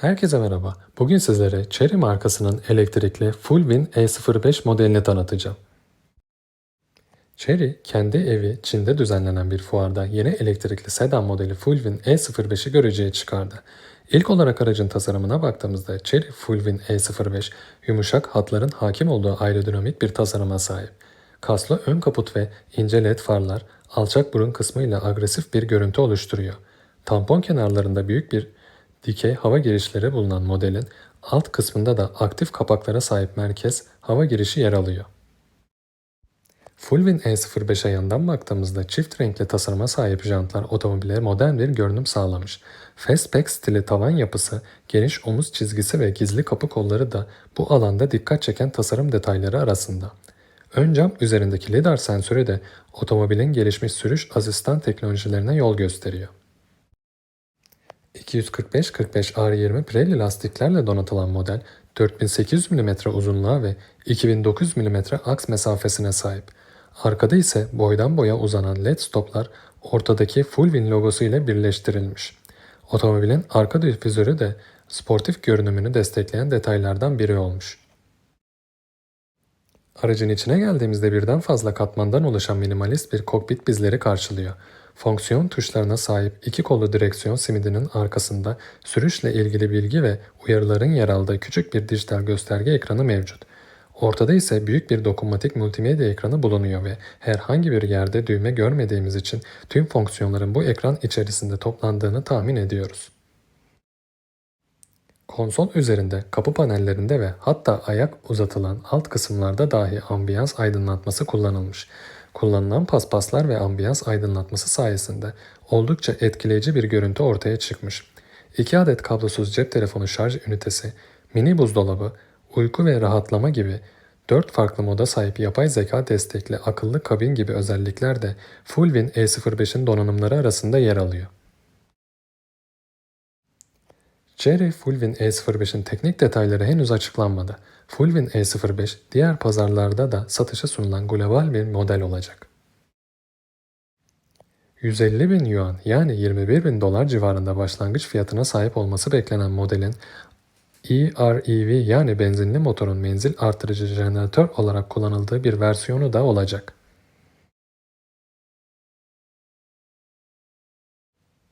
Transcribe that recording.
Herkese merhaba. Bugün sizlere Chery markasının elektrikli Fullwin E05 modelini tanıtacağım. Chery, kendi evi Çin'de düzenlenen bir fuarda yeni elektrikli sedan modeli Fullwin E05'i göreceğe çıkardı. İlk olarak aracın tasarımına baktığımızda Chery Fullwin E05, yumuşak hatların hakim olduğu aerodinamik bir tasarıma sahip. Kaslı ön kaput ve ince led farlar alçak burun kısmıyla agresif bir görüntü oluşturuyor. Tampon kenarlarında büyük bir dikey hava girişleri bulunan modelin alt kısmında da aktif kapaklara sahip merkez hava girişi yer alıyor. Fullwin E05'e yandan baktığımızda çift renkli tasarıma sahip jantlar otomobile modern bir görünüm sağlamış. Fastback stili tavan yapısı, geniş omuz çizgisi ve gizli kapı kolları da bu alanda dikkat çeken tasarım detayları arasında. Ön cam üzerindeki lidar sensörü de otomobilin gelişmiş sürüş asistan teknolojilerine yol gösteriyor. 245-45 R20 Pirelli lastiklerle donatılan model 4800 mm uzunluğa ve 2900 mm aks mesafesine sahip. Arkada ise boydan boya uzanan led stoplar ortadaki Fullwin logosu ile birleştirilmiş. Otomobilin arka difüzörü de sportif görünümünü destekleyen detaylardan biri olmuş. Aracın içine geldiğimizde birden fazla katmandan oluşan minimalist bir kokpit bizleri karşılıyor. Fonksiyon tuşlarına sahip iki kollu direksiyon simidinin arkasında sürüşle ilgili bilgi ve uyarıların yer aldığı küçük bir dijital gösterge ekranı mevcut. Ortada ise büyük bir dokunmatik multimedya ekranı bulunuyor ve herhangi bir yerde düğme görmediğimiz için tüm fonksiyonların bu ekran içerisinde toplandığını tahmin ediyoruz. Konsol üzerinde, kapı panellerinde ve hatta ayak uzatılan alt kısımlarda dahi ambiyans aydınlatması kullanılmış. Kullanılan paspaslar ve ambiyans aydınlatması sayesinde oldukça etkileyici bir görüntü ortaya çıkmış. 2 adet kablosuz cep telefonu şarj ünitesi, mini buzdolabı, uyku ve rahatlama gibi 4 farklı moda sahip yapay zeka destekli akıllı kabin gibi özellikler de Fullwin E05'in donanımları arasında yer alıyor. Cherry Fullwin E05'in teknik detayları henüz açıklanmadı. Fullwin E05 diğer pazarlarda da satışa sunulan global bir model olacak. 150 bin yuan yani 21 bin dolar civarında başlangıç fiyatına sahip olması beklenen modelin EREV yani benzinli motorun menzil artırıcı jeneratör olarak kullanıldığı bir versiyonu da olacak.